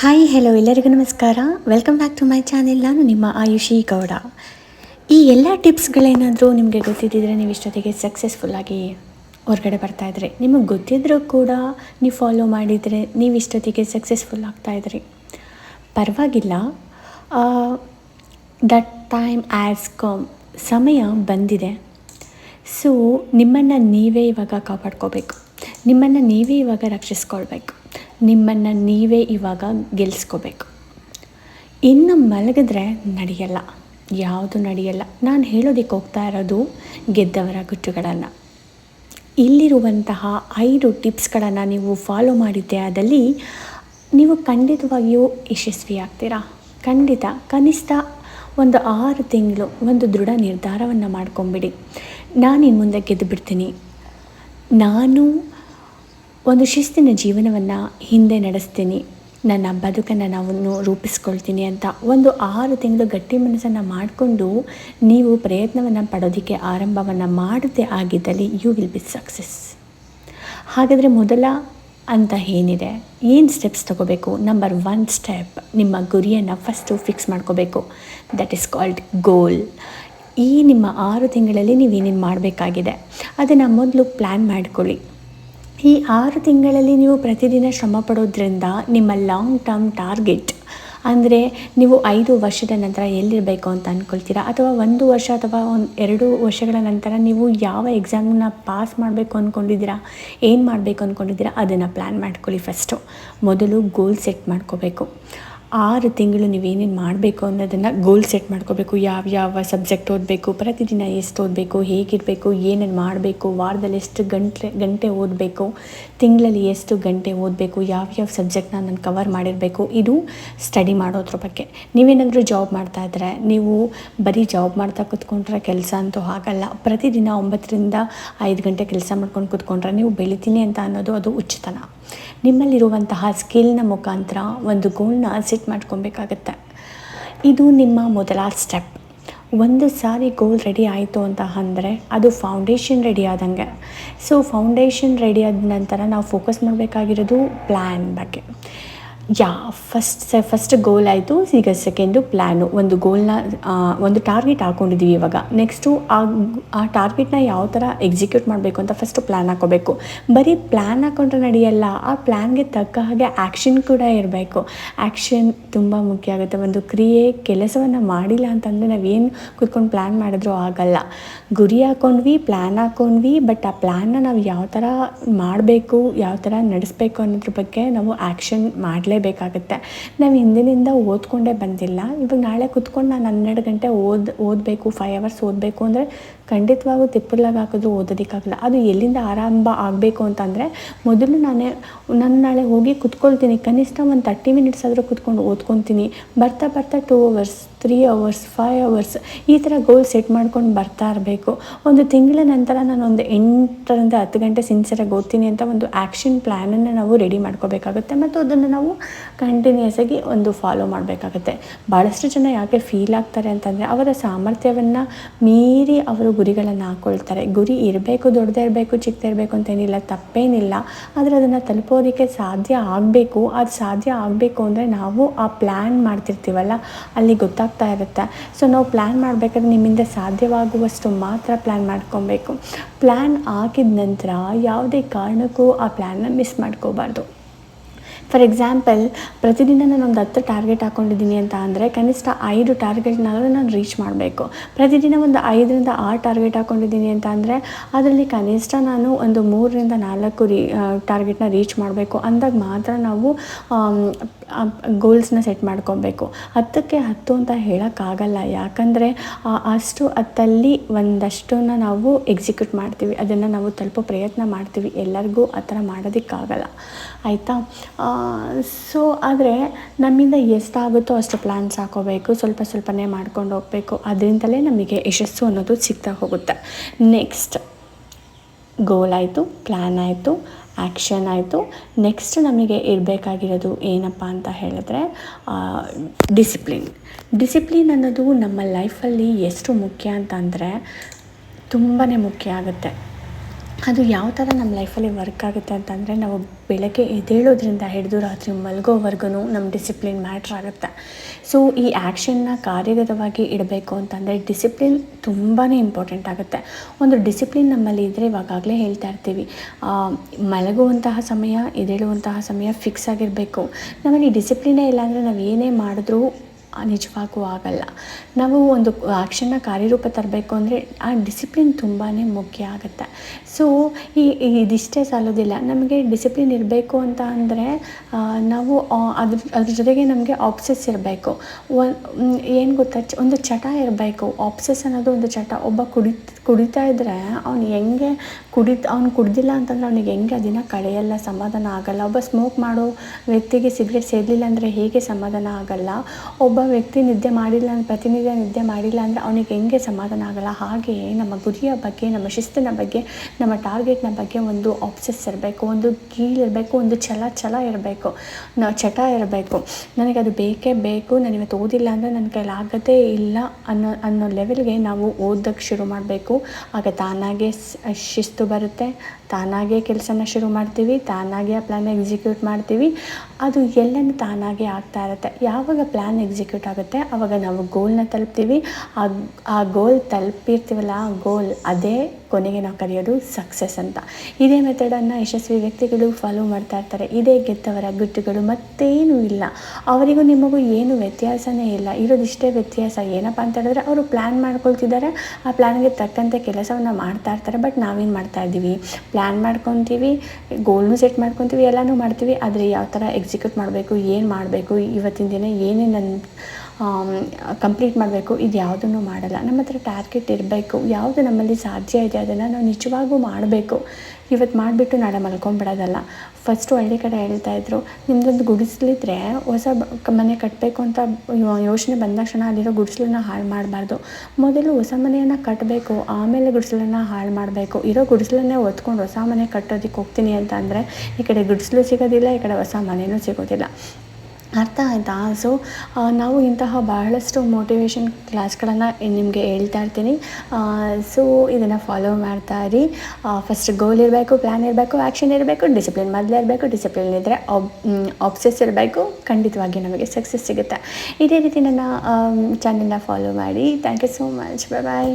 Hi hello ಎಲ್ಲರಿಗೂ ನಮಸ್ಕಾರ. Welcome back to my channel ನಾನು ನಿಮ್ಮ ಆಯುಷಿ ಗೌಡ. ಈ ಎಲ್ಲ ಟಿಪ್ಸ್ಗಳೇನಾದರೂ ನಿಮಗೆ ಗೊತ್ತಿದ್ದಿದ್ರೆ ನೀವು ಇಷ್ಟೊತ್ತಿಗೆ ಸಕ್ಸಸ್ಫುಲ್ಲಾಗಿ ಹೊರಗಡೆ ಬರ್ತಾಯಿದ್ರಿ ನಿಮಗೆ ಗೊತ್ತಿದ್ರೂ ಕೂಡ ನೀವು ಫಾಲೋ ಮಾಡಿದರೆ ನೀವು ಇಷ್ಟೊತ್ತಿಗೆ ಸಕ್ಸಸ್ಫುಲ್ ಆಗ್ತಾಯಿದ್ರಿ ಪರವಾಗಿಲ್ಲ. ದಟ್ ಟೈಮ್ ಆ್ಯಸ್ ಕಮ್ ಸಮಯ ಬಂದಿದೆ. ಸೊ ನಿಮ್ಮನ್ನು ನೀವೇ ಇವಾಗ ಕಾಪಾಡ್ಕೋಬೇಕು. ನಿಮ್ಮನ್ನು ನೀವೇ ಇವಾಗ ರಕ್ಷಿಸ್ಕೊಳ್ಬೇಕು. ನಿಮ್ಮನ್ನು ನೀವೇ ಇವಾಗ ಗೆಲ್ಲಿಸ್ಕೋಬೇಕು ಇನ್ನು ಮಲಗಿದ್ರೆ ನಡೆಯಲ್ಲ. ಯಾವುದು ನಡೆಯಲ್ಲ. ನಾನು ಹೇಳೋದಕ್ಕೆ ಹೋಗ್ತಾ ಇರೋದು ಗೆದ್ದವರ ಗುಟ್ಟುಗಳನ್ನು. ಇಲ್ಲಿರುವಂತಹ ಐದು ಟಿಪ್ಸ್ಗಳನ್ನು ನೀವು ಫಾಲೋ ಮಾಡಿದ್ದೆ ಆದಲ್ಲಿ ನೀವು ಖಂಡಿತವಾಗಿಯೂ ಯಶಸ್ವಿ ಆಗ್ತೀರಾ ಖಂಡಿತ. ಕನಿಷ್ಠ ಒಂದು ಆರು ತಿಂಗಳು ಒಂದು ದೃಢ ನಿರ್ಧಾರವನ್ನು ಮಾಡ್ಕೊಂಬಿಡಿ. ನಾನು ಇನ್ನು ಮುಂದೆ ಗೆದ್ದು ಬಿಡ್ತೀನಿ ನಾನು ಒಂದು ಶಿಸ್ತಿನ ಜೀವನವನ್ನು ಹಿಂದೆ ನಡೆಸ್ತೀನಿ. ನನ್ನ ಬದುಕನ್ನು ನಾವು ರೂಪಿಸ್ಕೊಳ್ತೀನಿ ಅಂತ ಒಂದು ಆರು ತಿಂಗಳು ಗಟ್ಟಿ ಮನಸ್ಸನ್ನು ಮಾಡಿಕೊಂಡು ನೀವು ಪ್ರಯತ್ನವನ್ನು ಪಡೋದಕ್ಕೆ ಆರಂಭವನ್ನು ಮಾಡದೇ ಆಗಿದ್ದಲ್ಲಿ ಯು ವಿಲ್ ಬಿ ಸಕ್ಸಸ್ ಹಾಗಾದರೆ ಮೊದಲ ಅಂತ ಏನಿದೆ? ಏನು ಸ್ಟೆಪ್ಸ್ ತಗೋಬೇಕು? ನಂಬರ್ ಒನ್ ಸ್ಟೆಪ್ ನಿಮ್ಮ ಗುರಿಯನ್ನು ಫಸ್ಟು ಫಿಕ್ಸ್ ಮಾಡ್ಕೋಬೇಕು. ದಟ್ ಈಸ್ ಕಾಲ್ಡ್ ಗೋಲ್ ಈ ನಿಮ್ಮ ಆರು ತಿಂಗಳಲ್ಲಿ ನೀವು ಏನೇನು ಮಾಡಬೇಕಾಗಿದೆ? ಅದನ್ನು ಮೊದಲು ಪ್ಲ್ಯಾನ್ ಮಾಡ್ಕೊಳ್ಳಿ. ಈ ಆರು ತಿಂಗಳಲ್ಲಿ ನೀವು ಪ್ರತಿದಿನ ಶ್ರಮ ಪಡೋದ್ರಿಂದ ನಿಮ್ಮ ಲಾಂಗ್ ಟರ್ಮ್ ಟಾರ್ಗೆಟ್ ಅಂದರೆ ನೀವು ಐದು ವರ್ಷದ ನಂತರ ಎಲ್ಲಿರಬೇಕು ಅಂತ ಅಂದ್ಕೊಳ್ತೀರಾ ಅಥವಾ ಒಂದು ವರ್ಷ ಅಥವಾ ಒಂದು ಎರಡು ವರ್ಷಗಳ ನಂತರ ನೀವು ಯಾವ ಎಕ್ಸಾಮನ್ನ ಪಾಸ್ ಮಾಡಬೇಕು ಅಂದ್ಕೊಂಡಿದ್ದೀರಾ ಏನು ಮಾಡಬೇಕು ಅಂದ್ಕೊಂಡಿದ್ದೀರಾ ಅದನ್ನು ಪ್ಲ್ಯಾನ್ ಮಾಡ್ಕೊಳ್ಳಿ ಫಸ್ಟು ಮೊದಲು ಗೋಲ್ ಸೆಟ್ ಮಾಡ್ಕೋಬೇಕು. ಆರು ತಿಂಗಳು ನೀವೇನೇನು ಮಾಡಬೇಕು ಅನ್ನೋದನ್ನು ಗೋಲ್ ಸೆಟ್ ಮಾಡ್ಕೋಬೇಕು. ಯಾವ ಯಾವ ಸಬ್ಜೆಕ್ಟ್ ಓದಬೇಕು, ಪ್ರತಿದಿನ ಎಷ್ಟು ಓದಬೇಕು, ಹೇಗಿರಬೇಕು, ಏನೇನು ಮಾಡಬೇಕು, ವಾರದಲ್ಲಿ ಎಷ್ಟು ಗಂಟೆ ಗಂಟೆ ಓದಬೇಕು, ತಿಂಗಳಲ್ಲಿ ಎಷ್ಟು ಗಂಟೆ ಓದಬೇಕು ಯಾವ್ಯಾವ ಸಬ್ಜೆಕ್ಟ್ನ ನಾನು ಕವರ್ ಮಾಡಿರಬೇಕು, ಇದು ಸ್ಟಡಿ ಮಾಡೋದ್ರ ಬಗ್ಗೆ. ನೀವೇನಾದರೂ ಜಾಬ್ ಮಾಡ್ತಾ ಇದ್ದರೆ ನೀವು ಬರೀ ಜಾಬ್ ಮಾಡ್ತಾ ಕೂತ್ಕೊಂಡ್ರೆ ಕೆಲಸ ಅಂತೂ ಆಗಲ್ಲ. ಪ್ರತಿದಿನ ಒಂಬತ್ತರಿಂದ ಐದು ಗಂಟೆ ಕೆಲಸ ಮಾಡ್ಕೊಂಡು ಕೂತ್ಕೊಂಡ್ರೆ ನೀವು ಬೆಳಿತೀನಿ ಅಂತ ಅನ್ನೋದು ಅದು ಉಚಿತನ? ನಿಮ್ಮಲ್ಲಿರುವಂತಹ ಸ್ಕಿಲ್ನ ಮುಖಾಂತರ ಒಂದು ಗೋಲ್ನ ಸೆಟ್ ಮಾಡ್ಕೊಬೇಕಾಗತ್ತೆ. ಇದು ನಿಮ್ಮ ಮೊದಲ ಸ್ಟೆಪ್ ಒಂದು ಸಾರಿ ಗೋಲ್ ರೆಡಿ ಆಯಿತು ಅಂತ ಅಂದರೆ ಅದು ಫೌಂಡೇಶನ್ ರೆಡಿ ಆದಂಗೆ. ಸೊ ಫೌಂಡೇಶನ್ ರೆಡಿ ಆದ ನಂತರ ನಾವು ಫೋಕಸ್ ಮಾಡಬೇಕಾಗಿರೋದು ಪ್ಲ್ಯಾನ್ ಬಗ್ಗೆ. ಯಾ ಫಸ್ಟ್ ಸ ಫಸ್ಟ್ ಗೋಲ್ ಆಯಿತು, ಈಗ ಸೆಕೆಂಡು ಪ್ಲ್ಯಾನು ಒಂದು ಗೋಲ್ನ ಒಂದು ಟಾರ್ಗೆಟ್ ಹಾಕ್ಕೊಂಡಿದ್ದೀವಿ ಇವಾಗ. ನೆಕ್ಸ್ಟು ಆ ಆ ಟಾರ್ಗೆಟ್ನ ಯಾವ ಥರ ಎಕ್ಸಿಕ್ಯೂಟ್ ಮಾಡಬೇಕು ಅಂತ ಫಸ್ಟು ಪ್ಲ್ಯಾನ್ ಹಾಕೋಬೇಕು. ಬರೀ ಪ್ಲ್ಯಾನ್ ಹಾಕೊಂಡ್ರೆ ನಡೆಯಲ್ಲ. ಆ ಪ್ಲ್ಯಾನ್ಗೆ ತಕ್ಕ ಹಾಗೆ ಆ್ಯಕ್ಷನ್ ಕೂಡ ಇರಬೇಕು. ಆ್ಯಕ್ಷನ್ ತುಂಬ ಮುಖ್ಯ ಆಗುತ್ತೆ. ಒಂದು ಕ್ರಿಯೆ, ಕೆಲಸವನ್ನು ಮಾಡಿಲ್ಲ ಅಂತಂದರೆ ನಾವೇನು ಕೂತ್ಕೊಂಡು ಪ್ಲ್ಯಾನ್ ಮಾಡಿದ್ರೂ ಆಗಲ್ಲ. ಗುರಿ ಹಾಕೊಂಡ್ವಿ ಪ್ಲ್ಯಾನ್ ಹಾಕೊಂಡ್ವಿ ಬಟ್ ಆ ಪ್ಲ್ಯಾನ್ನ ನಾವು ಯಾವ ಥರ ಮಾಡಬೇಕು, ಯಾವ ಥರ ನಡೆಸಬೇಕು ಅನ್ನೋದ್ರ ಬಗ್ಗೆ ನಾವು ಆ್ಯಕ್ಷನ್ ಮಾಡಲೇಬೇಕಾಗುತ್ತೆ ನಾವು ಹಿಂದಿನಿಂದ ಓದ್ಕೊಂಡೇ ಬಂದಿಲ್ಲ. ಇವಾಗ ನಾಳೆ ಕುತ್ಕೊಂಡು ನಾನು ಹನ್ನೆರಡು ಗಂಟೆ ಓದ್, ಓದಬೇಕು ಫೈವ್ ಅವರ್ಸ್ ಓದಬೇಕು ಅಂದರೆ ಖಂಡಿತವಾಗೂ ತಿಪ್ಪಲಾಗ ಹಾಕಿದ್ರು ಓದೋದಕ್ಕಾಗಲ್ಲ ಅದು ಎಲ್ಲಿಂದ ಆರಂಭ ಆಗಬೇಕು ಅಂತಂದರೆ, ಮೊದಲು ನಾನೇ, ನಾನು ನಾಳೆ ಹೋಗಿ ಕುತ್ಕೊಳ್ತೀನಿ. ಕನಿಷ್ಠ ಒಂದು ತರ್ಟಿ ಮಿನಿಟ್ಸ್ ಆದರೂ ಕುತ್ಕೊಂಡು ಓದ್ಕೊತೀನಿ. ಬರ್ತಾ ಬರ್ತಾ two hours three hours five hours ಈ ಥರ ಗೋಲ್ ಸೆಟ್ ಮಾಡ್ಕೊಂಡು ಬರ್ತಾ ಇರಬೇಕು. ಒಂದು ತಿಂಗಳ ನಂತರ ನಾನು ಒಂದು ಎಂಟರಿಂದ ಹತ್ತು ಗಂಟೆ ಸಿನ್ಸಿಯರಾಗಿ ಓದ್ತೀನಿ ಅಂತ ಒಂದು ಆ್ಯಕ್ಷನ್ ಪ್ಲ್ಯಾನನ್ನು ನಾವು ರೆಡಿ ಮಾಡ್ಕೋಬೇಕಾಗುತ್ತೆ. ಮತ್ತು ಅದನ್ನು ನಾವು ಕಂಟಿನ್ಯೂಸ್ ಆಗಿ ಒಂದು ಫಾಲೋ ಮಾಡಬೇಕಾಗುತ್ತೆ. ಭಾಳಷ್ಟು ಜನ ಯಾಕೆ ಫೀಲ್ ಆಗ್ತಾರೆ ಅಂತಂದರೆ, ಅವರ ಸಾಮರ್ಥ್ಯವನ್ನು ಮೀರಿ ಅವರು ಗುರಿಗಳನ್ನು ಹಾಕ್ಕೊಳ್ತಾರೆ ಗುರಿ ಇರಬೇಕು, ದೊಡ್ಡದೇ ಇರಬೇಕು, ಚಿಕ್ಕದೇ ಇರಬೇಕು ಅಂತೇನಿಲ್ಲ, ತಪ್ಪೇನಿಲ್ಲ. ಆದರೆ ಅದನ್ನು ತಲುಪೋದಕ್ಕೆ ಸಾಧ್ಯ ಆಗಬೇಕು. ಅದು ಸಾಧ್ಯ ಆಗಬೇಕು ಅಂದರೆ ನಾವು ಆ ಪ್ಲ್ಯಾನ್ ಮಾಡ್ತಿರ್ತೀವಲ್ಲ, ಅಲ್ಲಿ ಗೊತ್ತಾಗ್ತಾ ಇರುತ್ತೆ. ಸೊ ನಾವು ಪ್ಲ್ಯಾನ್ ಮಾಡಬೇಕಾದ್ರೆ ನಿಮ್ಮಿಂದ ಸಾಧ್ಯವಾಗುವಷ್ಟು ಮಾತ್ರ ಪ್ಲ್ಯಾನ್ ಮಾಡ್ಕೊಬೇಕು. ಪ್ಲ್ಯಾನ್ ಹಾಕಿದ ನಂತರ ಯಾವುದೇ ಕಾರಣಕ್ಕೂ ಆ ಪ್ಲ್ಯಾನ್ನ ಮಿಸ್ ಮಾಡ್ಕೋಬಾರ್ದು. ಫಾರ್ ಎಕ್ಸಾಂಪಲ್ ಪ್ರತಿದಿನ ನಾನು ಒಂದು ಹತ್ತು ಟಾರ್ಗೆಟ್ ಹಾಕ್ಕೊಂಡಿದ್ದೀನಿ ಅಂತ ಅಂದರೆ ಕನಿಷ್ಠ ಐದು ಟಾರ್ಗೆಟ್ನಾದರೂ ನಾನು ರೀಚ್ ಮಾಡಬೇಕು. ಪ್ರತಿದಿನ ಒಂದು ಐದರಿಂದ ಆರು ಟಾರ್ಗೆಟ್ ಹಾಕ್ಕೊಂಡಿದ್ದೀನಿ ಅಂತ ಅಂದರೆ ಅದರಲ್ಲಿ ಕನಿಷ್ಠ ನಾನು ಒಂದು ಮೂರರಿಂದ ನಾಲ್ಕು ರೀ ಟಾರ್ಗೆಟ್ನ ರೀಚ್ ಮಾಡಬೇಕು. ಅಂದಾಗ ಮಾತ್ರ ನಾವು ಗೋಲ್ಸ್ನ ಸೆಟ್ ಮಾಡ್ಕೊಬೇಕು. ಹತ್ತಕ್ಕೆ ಹತ್ತು ಅಂತ ಹೇಳೋಕ್ಕಾಗಲ್ಲ. ಯಾಕಂದರೆ ಅಷ್ಟು ಹತ್ತಲ್ಲಿ ಒಂದಷ್ಟನ್ನು ನಾವು ಎಕ್ಸಿಕ್ಯೂಟ್ ಮಾಡ್ತೀವಿ. ಅದನ್ನು ನಾವು ತಲುಪೋ ಪ್ರಯತ್ನ ಮಾಡ್ತೀವಿ. ಎಲ್ಲರಿಗೂ ಆ ಥರ ಮಾಡೋದಕ್ಕಾಗಲ್ಲ. ಆಯಿತಾ? ಸೊ ಆದರೆ ನಮ್ಮಿಂದ ಎಷ್ಟಾಗುತ್ತೋ ಅಷ್ಟು ಪ್ಲ್ಯಾನ್ಸ್ ಹಾಕೋಬೇಕು, ಸ್ವಲ್ಪ ಸ್ವಲ್ಪನೇ ಮಾಡ್ಕೊಂಡು ಹೋಗಬೇಕು. ಅದರಿಂದಲೇ ನಮಗೆ ಯಶಸ್ಸು ಅನ್ನೋದು ಸಿಗ್ತಾ ಹೋಗುತ್ತೆ. ನೆಕ್ಸ್ಟ್ ಗೋಲ್ ಆಯಿತು ಪ್ಲ್ಯಾನ್ ಆಯಿತು ಆ್ಯಕ್ಷನ್ ಆಯಿತು. ನೆಕ್ಸ್ಟ್ ನಮಗೆ ಇರಬೇಕಾಗಿರೋದು ಏನಪ್ಪ ಅಂತ ಹೇಳಿದ್ರೆ ಡಿಸಿಪ್ಲಿನ್ ಡಿಸಿಪ್ಲಿನ್ ಅನ್ನೋದು ನಮ್ಮ ಲೈಫಲ್ಲಿ ಎಷ್ಟು ಮುಖ್ಯ ಅಂತ ಅಂದರೆ ತುಂಬಾ ಮುಖ್ಯ ಆಗುತ್ತೆ. ಅದು ಯಾವ ಥರ ನಮ್ಮ ಲೈಫಲ್ಲಿ ವರ್ಕ್ ಆಗುತ್ತೆ ಅಂತಂದರೆ ನಾವು ಬೆಳಗ್ಗೆ ಎದ್ದೇಳೋದ್ರಿಂದ ಹಿಡಿದು ರಾತ್ರಿ ಮಲಗೋವರೆಗೂ ನಮ್ಮ ಡಿಸಿಪ್ಲಿನ್ ಮ್ಯಾಟ್ರ್ ಆಗುತ್ತೆ. ಸೊ ಈ ಆ್ಯಕ್ಷನ್ನ ಕಾರ್ಯಗತವಾಗಿ ಇಡಬೇಕು ಅಂತಂದರೆ ಡಿಸಿಪ್ಲಿನ್ ತುಂಬಾ ಇಂಪಾರ್ಟೆಂಟ್ ಆಗುತ್ತೆ. ಒಂದು ಡಿಸಿಪ್ಲಿನ್ ನಮ್ಮಲ್ಲಿ ಇದ್ದರೆ ಇವಾಗಲೇ ಹೇಳ್ತಾ ಇರ್ತೀವಿ. ಮಲಗುವಂತಹ ಸಮಯ, ಎದ್ದೇಳುವಂತಹ ಸಮಯ ಫಿಕ್ಸ್ ಆಗಿರಬೇಕು. ನಮ್ಮಲ್ಲಿ ಡಿಸಿಪ್ಲಿನೇ ಇಲ್ಲ ಅಂದರೆ ನಾವು ಏನೇ ಮಾಡಿದ್ರೂ ನಿಜವಾಗೂ ಆಗಲ್ಲ. ನಾವು ಒಂದು ಆ್ಯಕ್ಷನ್ನ ಕಾರ್ಯರೂಪ ತರಬೇಕು ಅಂದರೆ ಆ ಡಿಸಿಪ್ಲಿನ್ ತುಂಬಾ ಮುಖ್ಯ ಆಗುತ್ತೆ. ಸೊ ಈ ಇದಿಷ್ಟೇ ಸಾಲೋದಿಲ್ಲ. ನಮಗೆ ಡಿಸಿಪ್ಲಿನ್ ಇರಬೇಕು ಅಂತ ಅಂದರೆ ನಾವು ಅದ್ರ ಅದ್ರ ಜೊತೆಗೆ ನಮಗೆ ಆಪ್ಸೆಸ್ ಇರಬೇಕು. ಏನು ಗೊತ್ತಾ? ಒಂದು ಚಟ ಇರಬೇಕು. ಆಪ್ಸೆಸ್ ಅನ್ನೋದು ಒಂದು ಚಟ. ಒಬ್ಬ ಕುಡಿ ಕುಡಿತಾ ಇದ್ದರೆ ಅವ್ನು ಹೆಂಗೆ ಕುಡಿತ ಅವ್ನು ಕುಡ್ದಿಲ್ಲ ಅಂತಂದ್ರೆ ಅವ್ನಿಗೆ ಹೆಂಗೆ ದಿನ ಕಳೆಯಲ್ಲ ಸಮಾಧಾನ ಆಗಲ್ಲ? ಒಬ್ಬ ಸ್ಮೋಕ್ ಮಾಡೋ ವ್ಯಕ್ತಿಗೆ ಸಿಗರೇಟ್ ಸೇದಲಿಲ್ಲ ಅಂದರೆ ಹೇಗೆ ಸಮಾಧಾನ ಆಗಲ್ಲ? ಒಬ್ಬ ವ್ಯಕ್ತಿ ನಿದ್ದೆ ಮಾಡಿಲ್ಲ ಅಂದ್ರೆ ಪ್ರತಿನಿತ್ಯ ನಿದ್ದೆ ಮಾಡಿಲ್ಲ ಅಂದರೆ ಅವನಿಗೆ ಹೆಂಗೆ ಸಮಾಧಾನ ಆಗಲ್ಲ? ಹಾಗೆಯೇ ನಮ್ಮ ಗುರಿಯ ಬಗ್ಗೆ, ನಮ್ಮ ಶಿಸ್ತಿನ ಬಗ್ಗೆ, ನಮ್ಮ ಟಾರ್ಗೆಟ್ನ ಬಗ್ಗೆ ಒಂದು ಆಪ್ಸಸ್ ಇರಬೇಕು, ಒಂದು ಕೀಳಿರಬೇಕು ಒಂದು ಛಲ ಛಲ ಇರಬೇಕು, ನ ಚಟ ಇರಬೇಕು. ನನಗೆ ಅದು ಬೇಕೇ ಬೇಕು, ನಾನು ಇವತ್ತು ಓದಿಲ್ಲ ಅಂದರೆ ನನ್ನ ಕೈಲಾಗದೇ ಇಲ್ಲ ಅನ್ನೋ ಅನ್ನೋ ಲೆವೆಲ್ಗೆ ನಾವು ಓದೋಕ್ಕೆ ಶುರು ಮಾಡಬೇಕು. ಆಗ ತಾನಾಗೆ ಶಿಸ್ತು ಬರುತ್ತೆ. ತಾನಾಗೆ ಕೆಲಸನ ಶುರು ಮಾಡ್ತೀವಿ, ತಾನಾಗೆ ಆ ಪ್ಲ್ಯಾನ್ ಎಕ್ಸಿಕ್ಯೂಟ್ ಮಾಡ್ತೀವಿ. ಅದು ಎಲ್ಲನೂ ತಾನಾಗೆ ಆಗ್ತಾ ಇರುತ್ತೆ. ಯಾವಾಗ ಪ್ಲ್ಯಾನ್ ಎಕ್ಸಿಕ್ಯೂಟ್ ಆಗುತ್ತೆ ಆವಾಗ ನಾವು ಗೋಲ್ನ ತಲುಪ್ತೀವಿ. ಆ ಆ ಗೋಲ್ ತಲುಪಿರ್ತೀವಲ್ಲ ಆ ಗೋಲ್ ಅದೇ ಕೊನೆಗೆ ನಾವು ಕರೆಯೋದು ಸಕ್ಸಸ್ ಅಂತ. ಇದೇ ಮೆಥಡನ್ನು ಯಶಸ್ವಿ ವ್ಯಕ್ತಿಗಳು ಫಾಲೋ ಮಾಡ್ತಾ ಇರ್ತಾರೆ. ಇದೇ ಗೆದ್ದವರ ಗುಟ್ಟುಗಳು ಮತ್ತೇನೂ ಇಲ್ಲ. ಅವರಿಗೂ ನಿಮಗೂ ಏನು ವ್ಯತ್ಯಾಸವೇ ಇಲ್ಲ. ಇರೋದಿಷ್ಟೇ ವ್ಯತ್ಯಾಸ. ಏನಪ್ಪ ಅಂತ ಹೇಳಿದ್ರೆ ಅವರು ಪ್ಲ್ಯಾನ್ ಮಾಡ್ಕೊಳ್ತಿದ್ದಾರೆ. ಆ ಪ್ಲ್ಯಾನ್ಗೆ ತಕ್ಕಂತೆ ಕೆಲಸವನ್ನು ಮಾಡ್ತಾ ಇರ್ತಾರೆ, ಬಟ್ ನಾವೇನು ಮಾಡ್ತಾ ಇದ್ದೀವಿ? ಪ್ಲ್ಯಾನ್ ಮಾಡ್ಕೊತೀವಿ ಗೋಲ್ನು ಸೆಟ್ ಮಾಡ್ಕೊತೀವಿ, ಎಲ್ಲನೂ ಮಾಡ್ತೀವಿ, ಆದರೆ ಯಾವ ಥರ ಎಕ್ಸಿಕ್ಯೂಟ್ ಮಾಡಬೇಕು, ಏನು ಮಾಡಬೇಕು, ಇವತ್ತಿನ ದಿನ ಏನೇನು ನನ್ನ ಕಂಪ್ಲೀಟ್ ಮಾಡಬೇಕು, ಇದು ಯಾವುದನ್ನು ಮಾಡಲ್ಲ. ನಮ್ಮ ಹತ್ರ ಟಾರ್ಗೆಟ್ ಇರಬೇಕು, ಯಾವುದು ನಮ್ಮಲ್ಲಿ ಸಾಧ್ಯ ಇದೆ, ಅದನ್ನು ನಾವು ನಿಜವಾಗೂ ಮಾಡಬೇಕು. ಇವತ್ತು ಮಾಡಿಬಿಟ್ಟು ನಾಳೆ ಮಲ್ಕೊಂಬಿಡೋದಲ್ಲ. ಫಸ್ಟು ಹಳ್ಳಿ ಕಡೆ ಹೇಳ್ತಾ ಇದ್ರು ನಿಮ್ಮದೊಂದು ಗುಡಿಸ್ಲಿದ್ರೆ ಹೊಸ ಮನೆ ಕಟ್ಟಬೇಕು ಅಂತ ಯೋಚನೆ ಬಂದ ತಕ್ಷಣ ಅಲ್ಲಿರೋ ಗುಡಿಸ್ಲನ್ನ ಹಾಳು ಮಾಡಬಾರ್ದು. ಮೊದಲು ಹೊಸ ಮನೆಯನ್ನು ಕಟ್ಟಬೇಕು ಆಮೇಲೆ ಗುಡಿಸ್ಲನ್ನ ಹಾಳು ಮಾಡಬೇಕು. ಇರೋ ಗುಡಿಸ್ಲನ್ನೇ ಒತ್ಕೊಂಡು ಹೊಸ ಮನೆ ಕಟ್ಟೋದಕ್ಕೆ ಹೋಗ್ತೀನಿ ಅಂತ ಅಂದರೆ, ಈ ಕಡೆ ಗುಡಿಸ್ಲು ಸಿಗೋದಿಲ್ಲ, ಈ ಕಡೆ ಹೊಸ ಮನೆಯೂ ಸಿಗೋದಿಲ್ಲ. ಅರ್ಥ ಆಯಿತಾ? ಸೊ ನಾವು ಇಂತಹ ಬಹಳಷ್ಟು ಮೋಟಿವೇಶನ್ ಕ್ಲಾಸ್ಗಳನ್ನು ನಿಮಗೆ ಹೇಳ್ತಾ ಇರ್ತೀನಿ. ಸೊ ಇದನ್ನು ಫಾಲೋ ಮಾಡ್ತಾ ಇರಿ. ಫಸ್ಟ್ ಗೋಲ್ ಇರಬೇಕು ಪ್ಲ್ಯಾನ್ ಇರಬೇಕು ಆ್ಯಕ್ಷನ್ ಇರಬೇಕು ಡಿಸಿಪ್ಲಿನ್ ಮೊದಲೇ ಇರಬೇಕು ಡಿಸಿಪ್ಲಿನ್ ಇದ್ದರೆ ಆಬ್ ಆಬ್ಸೆಸ್ ಇರಬೇಕು, ಖಂಡಿತವಾಗಿ ನಮಗೆ ಸಕ್ಸಸ್ ಸಿಗುತ್ತೆ. ಇದೇ ರೀತಿ ನನ್ನ ಚಾನೆಲ್ನ ಫಾಲೋ ಮಾಡಿ. Thank you so much bye bye